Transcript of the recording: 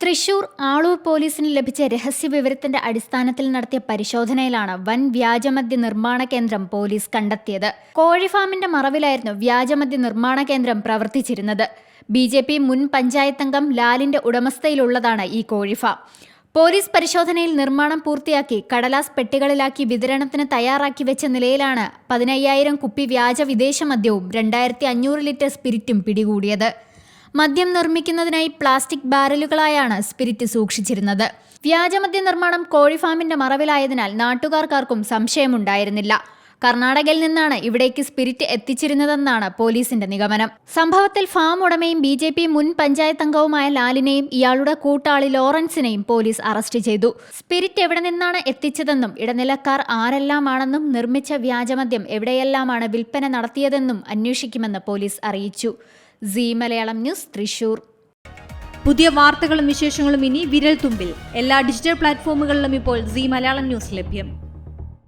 തൃശൂർ ആളൂർ പോലീസിന് ലഭിച്ച രഹസ്യ വിവരത്തിന്റെ അടിസ്ഥാനത്തിൽ നടത്തിയ പരിശോധനയിലാണ് വൻ വ്യാജമദ്യ നിർമ്മാണ കേന്ദ്രം പോലീസ് കണ്ടെത്തിയത്. കോഴിഫാമിന്റെ മറവിലായിരുന്നു വ്യാജമദ്യ നിർമ്മാണ കേന്ദ്രം പ്രവർത്തിച്ചിരുന്നത്. ബി ജെ പി മുൻ പഞ്ചായത്തംഗം ലാലിന്റെ ഉടമസ്ഥയിലുള്ളതാണ് ഈ കോഴിഫാം. പോലീസ് പരിശോധനയിൽ നിർമ്മാണം പൂർത്തിയാക്കി കടലാസ് പെട്ടികളിലാക്കി വിതരണത്തിന് തയ്യാറാക്കി വെച്ച നിലയിലാണ് പതിനയ്യായിരം കുപ്പി വ്യാജ വിദേശ മദ്യവും രണ്ടായിരത്തി അഞ്ഞൂറ് ലിറ്റർ സ്പിരിറ്റും പിടികൂടിയത്. മദ്യം നിർമ്മിക്കുന്നതിനായി പ്ലാസ്റ്റിക് ബാരലുകളായാണ് സ്പിരിറ്റ് സൂക്ഷിച്ചിരുന്നത്. വ്യാജമദ്യ നിർമ്മാണം കോഴിഫാമിന്റെ മറവിലായതിനാൽ നാട്ടുകാർക്കാർക്കും സംശയമുണ്ടായിരുന്നില്ല. കർണാടകയിൽ നിന്നാണ് ഇവിടേക്ക് സ്പിരിറ്റ് എത്തിച്ചിരുന്നതെന്നാണ് പോലീസിന്റെ നിഗമനം. സംഭവത്തിൽ ഫാം ഉടമയും ബി ജെ പി മുൻ പഞ്ചായത്ത് അംഗവുമായ ലാലിനെയും ഇയാളുടെ കൂട്ടാളി ലോറൻസിനെയും പോലീസ് അറസ്റ്റ് ചെയ്തു. സ്പിരിറ്റ് എവിടെ നിന്നാണ് എത്തിച്ചതെന്നും ഇടനിലക്കാർ ആരെല്ലാമാണെന്നും നിർമ്മിച്ച വ്യാജമദ്യം എവിടെയെല്ലാമാണ് വിൽപ്പന നടത്തിയതെന്നും അന്വേഷിക്കുമെന്ന് പോലീസ് അറിയിച്ചു. C Malayalam news Thrissur. പുതിയ വാർത്തകളും വിശേഷങ്ങളും ഇനി വിരൽ തുമ്പിൽ. എല്ലാ ഡിജിറ്റൽ പ്ലാറ്റ്ഫോമുകളിലും ഇപ്പോൾ സി മലയാളം ന്യൂസ് ലഭ്യം.